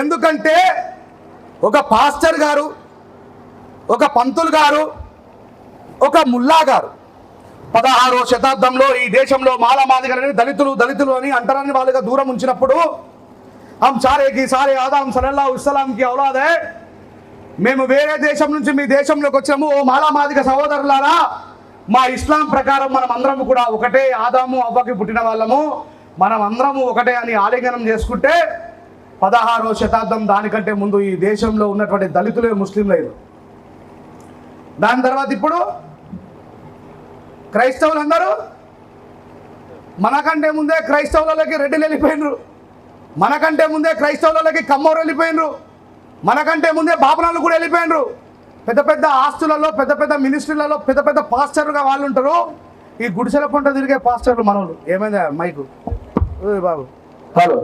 ఎందుకంటే ఒక పాస్టర్ గారు ఒక పంతులు గారు ఒక ముల్లా గారు. పదహారో శతాబ్దంలో ఈ దేశంలో మాలమాదిగలని దళితులు దళితులు అని అంటరాని వాళ్ళుగా దూరం ఉంచినప్పుడు హమ్ సారే కి సారే ఆదాం సలల్లా ఉస్సలాంకి అవలాదే మేము వేరే దేశం నుంచి మీ దేశంలోకి వచ్చాము ఓ మాలామాదిగ సహోదరులారా మా ఇస్లాం ప్రకారం మనం అందరం కూడా ఒకటే ఆదాము అవ్వకి పుట్టిన వాళ్ళము. మనం అందరము ఒకటే అని ఆలింగనం చేసుకుంటే పదహారో శతాబ్దం దానికంటే ముందు ఈ దేశంలో ఉన్నటువంటి దళితులే ముస్లింలు దాని తర్వాత ఇప్పుడు క్రైస్తవులందరూ మనకంటే ముందే క్రైస్తవులలోకి రెడ్డిలు వెళ్ళిపోయినరు మనకంటే ముందే క్రైస్తవులలోకి కమ్మోరు వెళ్ళిపోయినరు. మనకంటే ముందే బాపనాలు కూడా వెళ్ళిపోయినరు. పెద్ద పెద్ద ఆస్తులలో పెద్ద పెద్ద మినిస్ట్రీలలో పెద్ద పెద్ద పాస్టర్లుగా వాళ్ళు ఉంటారు. ఈ గుడిసెల పంట తిరిగే పాస్టర్లు మనోళ్ళు. ఏమైందా మైకు? బాబు. హలో.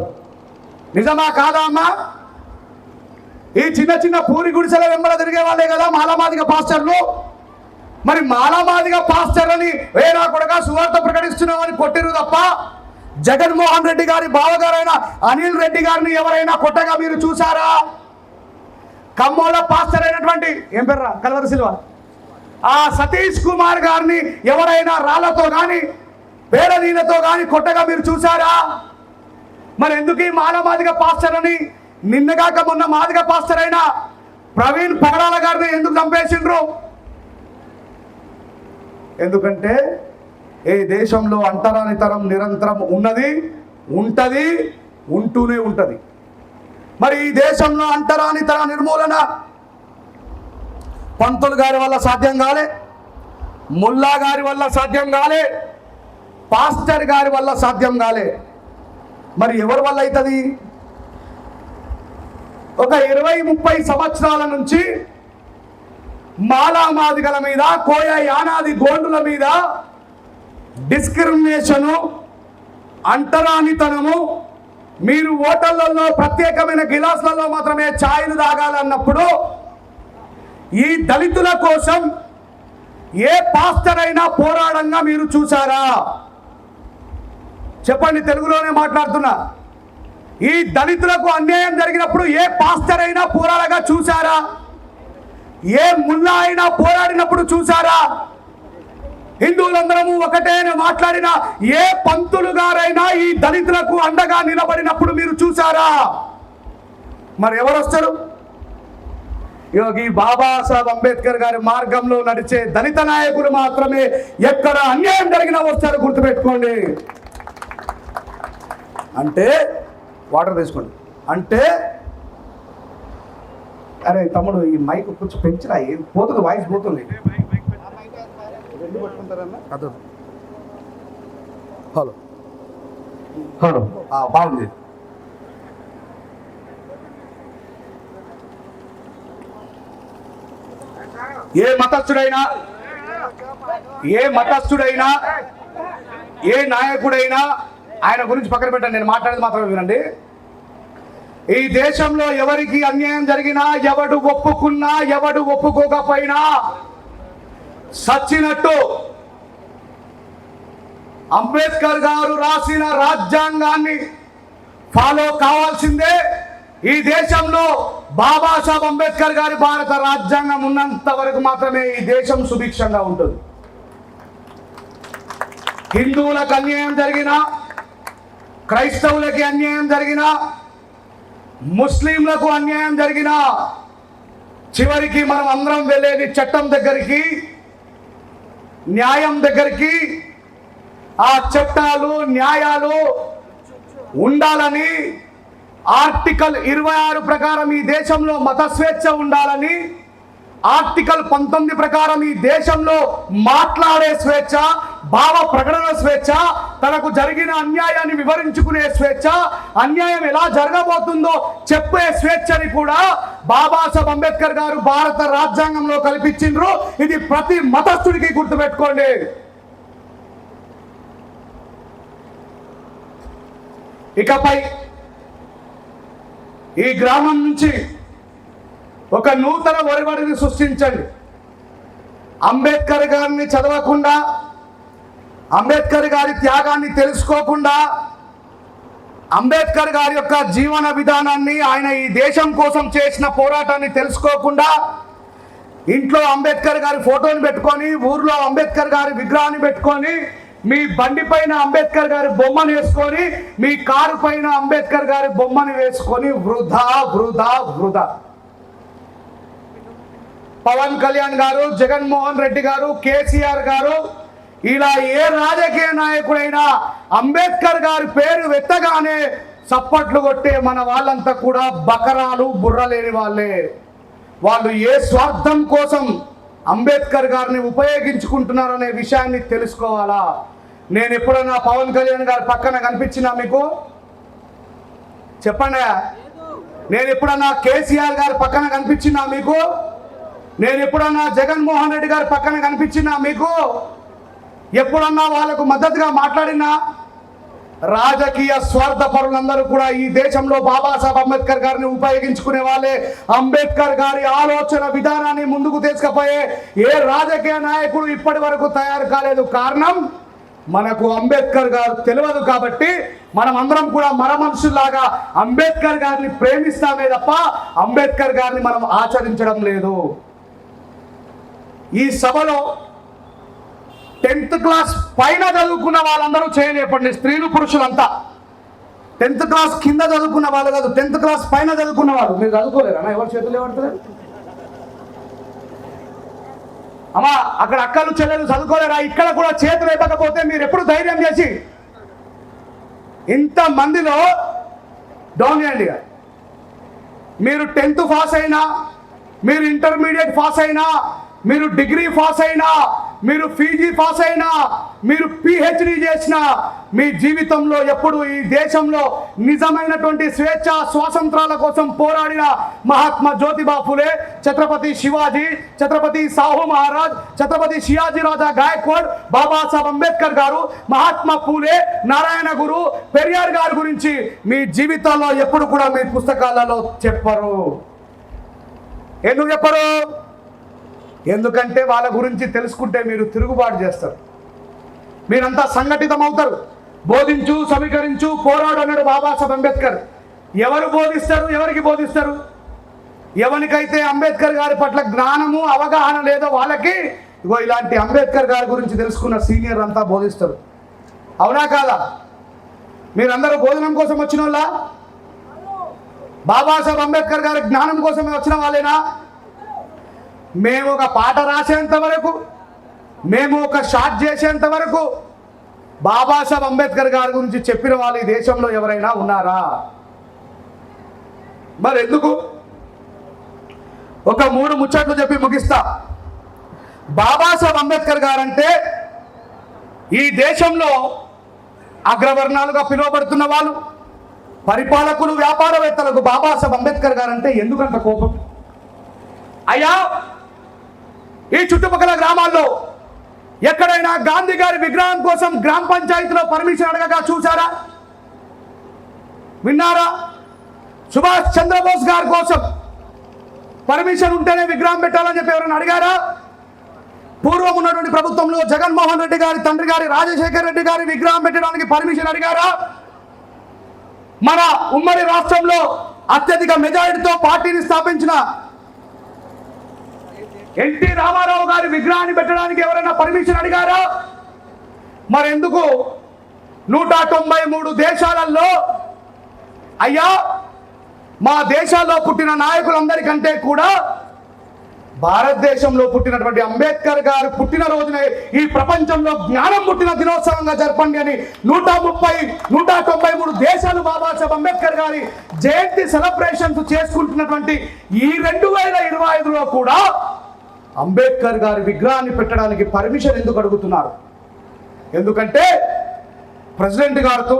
నిజమా కాదా అమ్మా? ఈ చిన్న చిన్న పూరి గుడిసెల వెంబడ తిరిగే వాళ్ళే కదా మాలమాదిగ పాస్టర్లు. మరి మాలమాదిగ పాస్టర్ అని వేరా కొడగా సువార్త ప్రకటిస్తున్నామని కొట్టిరు తప్ప జగన్మోహన్ రెడ్డి గారి బావగారైన అనిల్ రెడ్డి గారిని ఎవరైనా కొట్టగా మీరు చూసారా ఖమ్మంలో పాస్టర్ అయినటువంటి ఏం పేర్రా? కలవర సిల్వ. ఆ సతీష్ కుమార్ గారిని ఎవరైనా రాళ్ళతో కానీ పేరనీళ్ళతో కానీ కొట్టగా మీరు చూసారా మరి ఎందుకు ఈ మాలమాదిగ పాస్టర్ అని? నిన్నగాక మొన్న మాదిగ పాస్టర్ అయిన ప్రవీణ్ పగడాల గారిని ఎందుకు చంపేసిండ్రు? ఎందుకంటే ఈ దేశంలో అంటరానితనం నిరంతరం ఉన్నది ఉంటది ఉంటూనే ఉంటది. మరి ఈ దేశంలో అంటరానితన నిర్మూలన పంతులు గారి వల్ల సాధ్యం కాలే ముల్లా గారి వల్ల సాధ్యం కాలే పాస్టర్ గారి వల్ల సాధ్యం కాలే. మరి ఎవరి వల్ల అవుతుంది? ఒక ఇరవై ముప్పై సంవత్సరాల నుంచి మాలామాదిగల మీద కోయ యానాది గోండుల మీద డిస్క్రిమినేషను అంటరానితనము మీరు హోటళ్ళలో ప్రత్యేకమైన గిలాసులలో మాత్రమే ఛాయలు తాగాలన్నప్పుడు ఈ దళితుల కోసం ఏ పాస్టర్ అయినా పోరాడంగా మీరు చూసారా చెప్పండి తెలుగులోనే మాట్లాడుతున్నా. ఈ దళితులకు అన్యాయం జరిగినప్పుడు ఏ పాస్టర్ అయినా పోరాడగా చూసారా ఏ ముల్లా అయినా పోరాడినప్పుడు చూసారా హిందువులందరము ఒకటే మాట్లాడిన ఏ పంతులు గారైనా ఈ దళితులకు అండగా నిలబడినప్పుడు మీరు చూసారా మరి ఎవరు వస్తారు యోగి బాబాసాహెబ్ అంబేద్కర్ గారి మార్గంలో నడిచే దళిత నాయకులు మాత్రమే ఎక్కడ అన్యాయం జరిగినా వస్తారు గుర్తుపెట్టుకోండి. అంటే వాటర్ తీసుకోండి అంటే అరే తమ్ముడు ఈ మైక్ కొంచెం పెంచినా ఏం పోతుంది వాయిస్ పోతుంది. అదే హలో. హలో. బాగుంది. ఏ మతస్థుడైనా ఏ మతస్థుడైనా ఏ నాయకుడైనా ఆయన గురించి పక్కన పెట్టండి నేను మాట్లాడేది మాత్రమే వినండి. ఈ దేశంలో ఎవరికి అన్యాయం జరిగినా ఎవడు ఒప్పుకున్నా ఎవడు ఒప్పుకోకపోయినా సచ్చినట్టు అంబేద్కర్ గారు రాసిన రాజ్యాంగాన్ని ఫాలో కావాల్సిందే. ఈ దేశంలో బాబాసాహెబ్ అంబేద్కర్ గారి భారత రాజ్యాంగం ఉన్నంత వరకు మాత్రమే ఈ దేశం సుభిక్షంగా ఉంటుంది. హిందువులకు అన్యాయం జరిగినా క్రైస్తవులకి అన్యాయం జరిగినా ముస్లింలకు అన్యాయం జరిగినా చివరికి మనం అందరం వెళ్ళేది చట్టం దగ్గరికి న్యాయం దగ్గరికి ఆ చట్టాలు న్యాయాలు ఉండాలని ఆర్టికల్ ఇరవై ఆరు ప్రకారం ఈ దేశంలో మత స్వేచ్ఛ ఉండాలని ఆర్టికల్ పంతొమ్మిది ప్రకారం ఈ దేశంలో మాట్లాడే స్వేచ్ఛ భావ ప్రకటన స్వేచ్ఛ తనకు జరిగిన అన్యాయాన్ని వివరించుకునే స్వేచ్ఛ అన్యాయం ఎలా జరగబోతుందో చెప్పే స్వేచ్ఛని కూడా బాబాసాహెబ్ అంబేద్కర్ గారు భారత రాజ్యాంగంలో కల్పించిండ్రు. ఇది ప్రతి మతస్థుడికి గుర్తుపెట్టుకోండి. ఇకపై ఈ గ్రామం నుంచి ఒక నూతన ఒరవడిని సృష్టించండి. అంబేద్కర్ గారిని చదవకుండా అంబేద్కర్ గారి త్యాగాన్ని తెలుసుకోకుండా అంబేద్కర్ గారి యొక్క జీవన విధానాన్ని ఆయన ఈ దేశం కోసం చేసిన పోరాటాన్ని తెలుసుకోకుండా ఇంట్లో అంబేద్కర్ గారి ఫోటోని పెట్టుకొని ఊర్లో అంబేద్కర్ గారి విగ్రహాన్ని పెట్టుకొని మీ బండి పైన అంబేద్కర్ గారి బొమ్మను వేసుకొని మీ కారు పైన అంబేద్కర్ గారి బొమ్మను వేసుకొని వృధా వృధా వృధా. పవన్ కళ్యాణ్ గారు జగన్మోహన్ రెడ్డి గారు కేసీఆర్ గారు ఇలా ఏ రాజకీయ నాయకుడైనా అంబేద్కర్ గారి పేరు వెత్తగానే చప్పట్లు కొట్టే మన వాళ్ళంతా కూడా బకరాలు బుర్రలేని వాళ్ళే. వాళ్ళు ఏ స్వార్థం కోసం అంబేద్కర్ గారిని ఉపయోగించుకుంటున్నారనే విషయాన్ని తెలుసుకోవాలా? నేను ఎప్పుడన్నా పవన్ కళ్యాణ్ గారి పక్కన కనిపించినా మీకు? చెప్పండి. నేను ఎప్పుడన్నా కేసీఆర్ గారి పక్కన కనిపించినా మీకు? నేను ఎప్పుడన్నా జగన్మోహన్ రెడ్డి గారు పక్కన కనిపించినా మీకు ఎప్పుడన్నా వాళ్ళకు మద్దతుగా మాట్లాడినా రాజకీయ స్వార్థ పరులందరూ కూడా ఈ దేశంలో బాబాసాహెబ్ అంబేద్కర్ గారిని ఉపయోగించుకునే వాళ్ళే. అంబేద్కర్ గారి ఆలోచన విధానాన్ని ముందుకు తీసుకుపోయే ఏ రాజకీయ నాయకుడు ఇప్పటి వరకు తయారు కాలేదు. కారణం మనకు అంబేద్కర్ గారు తెలియదు కాబట్టి మనం అందరం కూడా మన మనుషుల్లాగా అంబేద్కర్ గారిని ప్రేమిస్తామే తప్ప అంబేద్కర్ గారిని మనం ఆచరించడం లేదు. ఈ సభలో టెన్త్ క్లాస్ పైన చదువుకున్న వాళ్ళందరూ చేయలేపండి స్త్రీలు పురుషులంతా. టెన్త్ క్లాస్ కింద చదువుకున్న వాళ్ళు కాదు టెన్త్ క్లాస్ పైన చదువుకున్న వాళ్ళు. మీరు చదువుకోలేరా? ఎవరు చేతులు ఏమంటారు అమ్మా అక్కడ అక్కలు చెల్లెలు చదువుకోలేరా? ఇక్కడ కూడా చేతులు ఇవ్వకపోతే మీరు ఎప్పుడు ధైర్యం చేసి ఇంత మందిలో డౌన్ చేయండి మీరు టెన్త్ పాస్ అయినా మీరు ఇంటర్మీడియట్ పాస్ అయినా మీరు డిగ్రీ పాస్ అయినా మీరు పీజీ పాస్ అయినా మీరు పిహెచ్డి చేసిన మీ జీవితంలో ఎప్పుడు ఈ దేశంలో నిజమైనటువంటి స్వేచ్ఛ స్వాతంత్రాల కోసం పోరాడిన మహాత్మా జ్యోతిబా ఫులే ఛత్రపతి శివాజీ ఛత్రపతి సాహు మహారాజ్ ఛత్రపతి శివాజీ రాజా గాయక్వాడ్ బాబాసాహెబ్ అంబేద్కర్ గారు మహాత్మా పూలే నారాయణ గురు పెరియార్ గారి గురించి మీ జీవితాల్లో ఎప్పుడు కూడా మీ పుస్తకాలలో చెప్పరు. ఎందుకు చెప్పరు? ఎందుకంటే వాళ్ళ గురించి తెలుసుకుంటే మీరు తిరుగుబాటు చేస్తారు. మీరంతా సంఘటితం అవుతారు బోధించు సమీకరించు పోరాడు అన్నాడు బాబాసాహెబ్ అంబేద్కర్. ఎవరు బోధిస్తారు? ఎవరికి బోధిస్తారు? ఎవరికైతే అంబేద్కర్ గారి పట్ల జ్ఞానము అవగాహన లేదో వాళ్ళకి ఇగో ఇలాంటి అంబేద్కర్ గారి గురించి తెలుసుకున్న సీనియర్ అంతా బోధిస్తారు. అవునా కాదా? మీరందరూ భోజనం కోసం వచ్చిన వాళ్ళ బాబాసాహెబ్ అంబేద్కర్ గారి జ్ఞానం కోసమే వచ్చిన వాళ్ళేనా? మేము ఒక పాట రాసేంత వరకు మేము ఒక షాట్ చేసేంత వరకు బాబాసాహెబ్ అంబేద్కర్ గారి గురించి చెప్పిన వాళ్ళు ఈ దేశంలో ఎవరైనా ఉన్నారా? మరి ఎందుకు? ఒక మూడు ముచ్చట్లు చెప్పి ముగిస్తా. బాబాసాహెబ్ అంబేద్కర్ గారంటే ఈ దేశంలో అగ్రవర్ణాలుగా పిలువబడుతున్న వాళ్ళు పరిపాలకులు వ్యాపారవేత్తలకు బాబాసాహెబ్ అంబేద్కర్ గారంటే ఎందుకంత కోపం? అయ్యా ఈ చుట్టుపక్కల గ్రామాల్లో ఎక్కడైనా గాంధీ గారి విగ్రహం కోసం గ్రామ పంచాయతీలో పర్మిషన్ అడగగా చూసారా విన్నారా? సుభాష్ చంద్రబోస్ గారి కోసం పర్మిషన్ ఉంటేనే విగ్రహం పెట్టాలని చెప్పి ఎవరైనా అడిగారా? పూర్వం ఉన్నటువంటి ప్రభుత్వంలో జగన్మోహన్ రెడ్డి గారి తండ్రి గారి రాజశేఖర్ రెడ్డి గారి విగ్రహం పెట్టడానికి పర్మిషన్ అడిగారా? మన ఉమ్మడి రాష్ట్రంలో అత్యధిక మెజారిటీతో పార్టీని స్థాపించిన ఎన్టీ రామారావు గారి విగ్రహాన్ని పెట్టడానికి ఎవరైనా పర్మిషన్ అడిగారా? మరెందుకు? నూట తొంభై మూడు దేశాలలో అయ్యా మా దేశాల్లో పుట్టిన నాయకులందరికంటే కూడా భారతదేశంలో పుట్టినటువంటి అంబేద్కర్ గారు పుట్టిన రోజునే ఈ ప్రపంచంలో జ్ఞానం పుట్టిన దినోత్సవంగా జరపండి అని నూట ముప్పై నూట తొంభై మూడు దేశాలు బాబాసాహెబ్ అంబేద్కర్ గారి జయంతి సెలబ్రేషన్స్ చేసుకుంటున్నటువంటి ఈ రెండు వేల ఇరవై ఐదులో కూడా అంబేద్కర్ గారి విగ్రహాన్ని పెట్టడానికి పర్మిషన్ ఎందుకు అడుగుతున్నారు? ఎందుకంటే ప్రెసిడెంట్ గారితో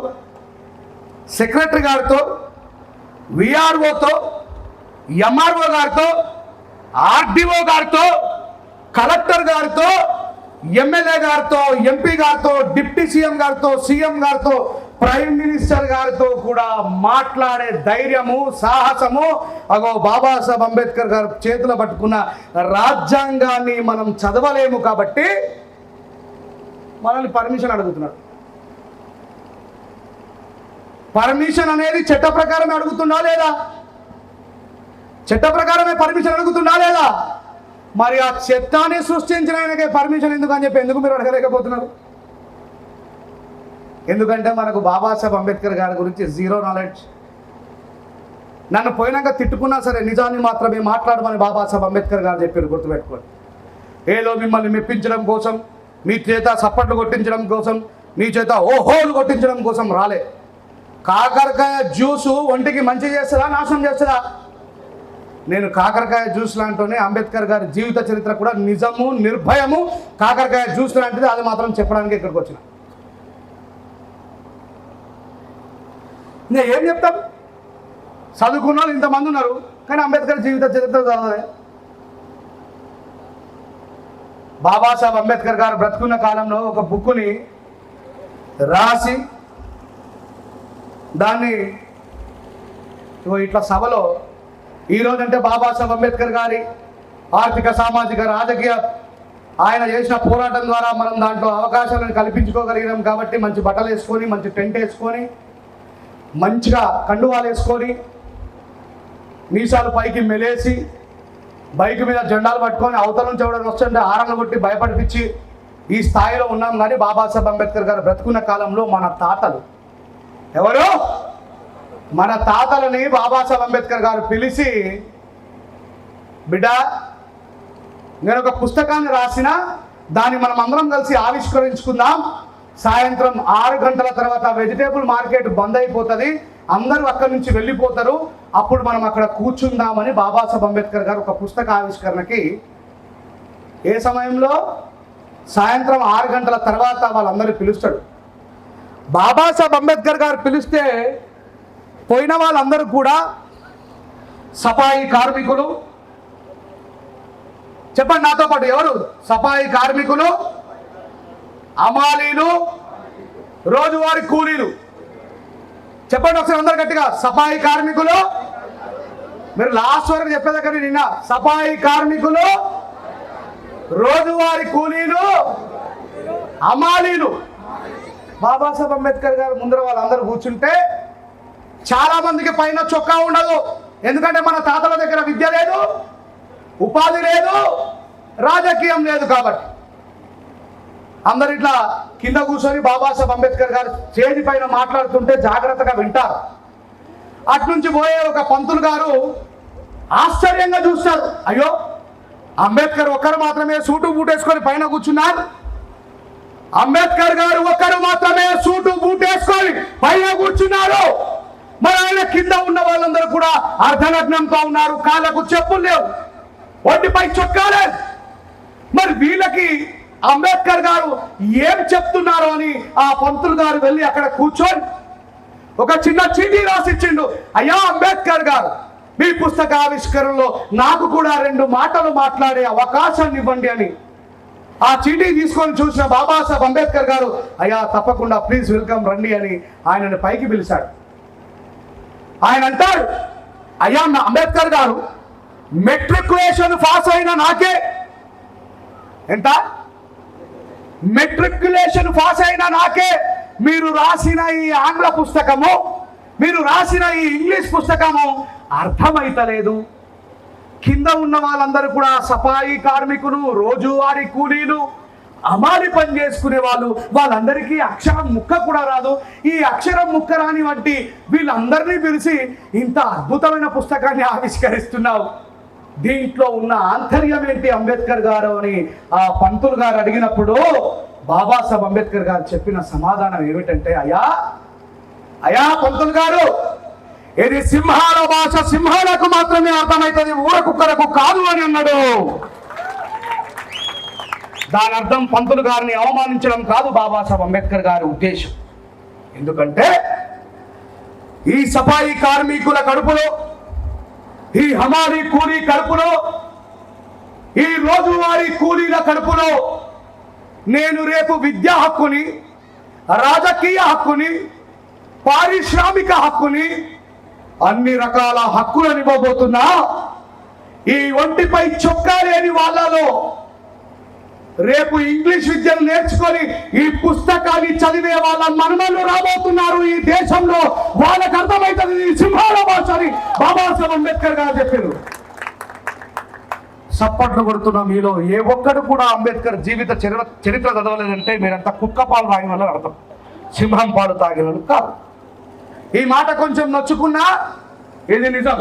సెక్రటరీ గారితో విఆర్ఓతో ఎంఆర్ఓ గారితో ఆర్డీఓ గారితో కలెక్టర్ గారితో ఎమ్మెల్యే గారితో ఎంపీ గారితో డిప్యూటీ సీఎం గారితో సీఎం గారితో ప్రైమ్ మినిస్టర్ గారితో కూడా మాట్లాడే ధైర్యము సాహసము. అగో బాబాసాహెబ్ అంబేద్కర్ గారు చేతులు పట్టుకున్న రాజ్యాంగాన్ని మనం చదవలేము కాబట్టి మనల్ని పర్మిషన్ అడుగుతున్నాడు పర్మిషన్ అనేది చట్ట ప్రకారమే అడుగుతున్నా లేదా? చట్ట ప్రకారమే పర్మిషన్ అడుగుతున్నా లేదా? మరి ఆ చట్టాన్ని సృష్టించిన ఆయనకే పర్మిషన్ ఎందుకు అని చెప్పి ఎందుకు మీరు అడగలేకపోతున్నారు? ఎందుకంటే మనకు బాబాసాహెబ్ అంబేద్కర్ గారి గురించి జీరో నాలెడ్జ్. నన్ను పోయినాక తిట్టుకున్నా సరే నిజాన్ని మాత్రమే మాట్లాడమని బాబాసాహెబ్ అంబేద్కర్ గారు చెప్పారు గుర్తుపెట్టుకోండి. ఏదో మిమ్మల్ని మెప్పించడం కోసం మీ చేత సప్పట్లు కొట్టించడం కోసం మీ చేత ఓహోలు కొట్టించడం కోసం రాలే. కాకరకాయ జ్యూసు ఒంటికి మంచి చేస్తుందా నాశనం చేస్తుందా? నేను కాకరకాయ జ్యూస్ లాంటినే అంబేద్కర్ గారి జీవిత చరిత్ర కూడా నిజము నిర్భయము కాకరకాయ జ్యూస్ లాంటిది అది మాత్రం చెప్పడానికి ఇక్కడికి వచ్చినా. నేను ఏం చెప్తాం? చదువుకున్న వాళ్ళు ఇంతమంది ఉన్నారు కానీ అంబేద్కర్ జీవిత చరిత్ర చదవలే. బాబాసాహెబ్ అంబేద్కర్ గారు బ్రతుకున్న కాలంలో ఒక బుక్కుని రాసి దాన్ని ఇట్లా సభలో ఈరోజంటే బాబాసాహెబ్ అంబేద్కర్ గారి ఆర్థిక సామాజిక రాజకీయ ఆయన చేసిన పోరాటం ద్వారా మనం దాంట్లో అవకాశాలను కల్పించుకోగలిగినాం కాబట్టి మంచి బట్టలు వేసుకొని మంచి టెంట్ వేసుకొని మంచిగా కండువాలు వేసుకొని మీసాలు పైకి మెలేసి బైక్ మీద జెండాలు పట్టుకొని అవతల నుంచి ఎవడైనా వస్తుంటే ఆరంగ కొట్టి భయపడిపించి ఈ స్థాయిలో ఉన్నాం కానీ బాబాసాహెబ్ అంబేద్కర్ గారు బ్రతుకున్న కాలంలో మన తాతలు. ఎవరు? మన తాతలని బాబాసాహెబ్ అంబేద్కర్ గారు పిలిచి బిడ్డ నేను ఒక పుస్తకాన్ని రాసిన దాన్ని మనం అందరం కలిసి ఆవిష్కరించుకుందాం. సాయంత్రం ఆరు గంటల తర్వాత వెజిటేబుల్ మార్కెట్ బంద్ అయిపోతుంది. అందరూ అక్కడి నుంచి వెళ్ళిపోతారు. అప్పుడు మనం అక్కడ కూర్చుందామని బాబాసాహెబ్ అంబేద్కర్ గారు ఒక పుస్తక ఆవిష్కరణకి ఏ సమయంలో? సాయంత్రం ఆరు గంటల తర్వాత వాళ్ళందరూ పిలుస్తాడు. బాబాసాహెబ్ అంబేద్కర్ గారు పిలిస్తే పోయిన వాళ్ళందరూ కూడా సఫాయి కార్మికులు. చెప్పండి నాతో పాటు ఎవరు? సఫాయి కార్మికులు? అమాలీలు రోజువారి కూలీలు. చెప్పండి ఒకసారి అందరు గట్టిగా సఫాయి కార్మికులు. మీరు లాస్ట్ వరకు చెప్పేదక్కడ నిన్న సఫాయి కార్మికులు రోజువారి కూలీలు అమాలీలు. బాబాసాహెబ్ అంబేద్కర్ గారు ముందర వాళ్ళందరూ కూర్చుంటే చాలా మందికి పైన చొక్కా ఉండదు. ఎందుకంటే మన తాతల దగ్గర విద్య లేదు ఉపాధి లేదు రాజకీయం లేదు కాబట్టి. అందరు ఇట్లా కింద కూర్చొని బాబాసాహెబ్ అంబేద్కర్ గారు చేతి పైన మాట్లాడుతుంటే జాగ్రత్తగా వింటారు. అట్నుంచి పోయే ఒక పంతులు గారు ఆశ్చర్యంగా చూస్తారు. అయ్యో అంబేద్కర్ ఒక్కరు మాత్రమే సూటు బూటేసుకొని పైన కూర్చున్నారు. అంబేద్కర్ గారు ఒక్కరు మాత్రమే సూటు బూటేసుకొని పైన కూర్చున్నారు. మరి ఆయన కింద ఉన్న వాళ్ళందరూ కూడా అర్ధనగ్నంతో ఉన్నారు. కాళ్ళకు చెప్పులు లేవు. ఒడ్డిపై చొక్కాలే మరి వీళ్ళకి అంబేద్కర్ గారు ఏం చెప్తున్నారు అని ఆ పంతులు గారు వెళ్ళి అక్కడ కూర్చొని ఒక చిన్న చీటీ రాసిచ్చిండు. అయ్యా అంబేద్కర్ గారు మీ పుస్తక ఆవిష్కరణలో నాకు కూడా రెండు మాటలు మాట్లాడే అవకాశాన్ని ఇవ్వండి అని. ఆ చీటీ తీసుకొని చూసిన బాబాసాహెబ్ అంబేద్కర్ గారు అయ్యా తప్పకుండా ప్లీజ్ వెల్కమ్ రండి అని ఆయనను పైకి పిలిచాడు. ఆయన అంటాడు అయ్యా నా అంబేద్కర్ గారు మెట్రికులేషన్ పాస్ అయిన నాకే. ఎంత? మెట్రికులేషన్ పాస్ అయిన నాకే మీరు రాసిన ఈ ఆంగ్ల పుస్తకము మీరు రాసిన ఈ ఇంగ్లీష్ పుస్తకము అర్థమైతలేదు. కింద ఉన్న వాళ్ళందరూ కూడా సఫాయి కార్మికులు రోజువారీ కూలీలు అమాలి పని చేసుకునే వాళ్ళు వాళ్ళందరికీ అక్షరం ముక్క కూడా రాదు. ఈ అక్షరం ముక్క రాని వంటి వీళ్ళందరినీ పిలిచి ఇంత అద్భుతమైన పుస్తకాన్ని ఆవిష్కరిస్తున్నావు. దీంట్లో ఉన్న ఆంతర్యం ఏంటి అంబేద్కర్ గారు అని ఆ పంతులు గారు అడిగినప్పుడు బాబాసాహెబ్ అంబేద్కర్ గారు చెప్పిన సమాధానం ఏమిటంటే అయా అయా పంతులు గారు ఇది సింహాల భాష సింహాలకు మాత్రమే అర్థమవుతుంది ఊర కుక్కలకు కాదు అని అన్నాడు. దాని అర్థం పంతులు గారిని అవమానించడం కాదు బాబాసాహెబ్ అంబేద్కర్ గారి ఉద్దేశం. ఎందుకంటే ఈ సఫాయి కార్మికుల కడుపులో ఈ హమారీ కూలీ కడుపులో ఈ రోజువారీ కూలీల కడుపులో నేను రేపు విద్యా హక్కుని రాజకీయ హక్కుని పారిశ్రామిక హక్కుని అన్ని రకాల హక్కులను ఇవ్వబోతున్నా. ఈ ఒంటిపై చొక్కా లేని వాళ్ళలో రేపు ఇంగ్లీష్ విద్యను నేర్చుకొని ఈ పుస్తకాన్ని చదివే వాళ్ళ మనమలు రాబోతున్నారు ఈ దేశంలో. వాళ్ళకు అర్థమవుతుంది ఈ సింహాల భాష అని బాబాసాహెబ్ అంబేద్కర్ గారు చెప్పారు. సప్పట్లు కొడుతున్న మీలో. ఏ ఒక్కడు కూడా అంబేద్కర్ జీవిత చరిత్ర చరిత్ర చదవలేదంటే మీరంతా కుక్క పాలు తాగిన వాళ్ళని అర్థం. సింహం పాలు తాగిన కాదు. ఈ మాట కొంచెం నొచ్చుకున్నా ఇది నిజం.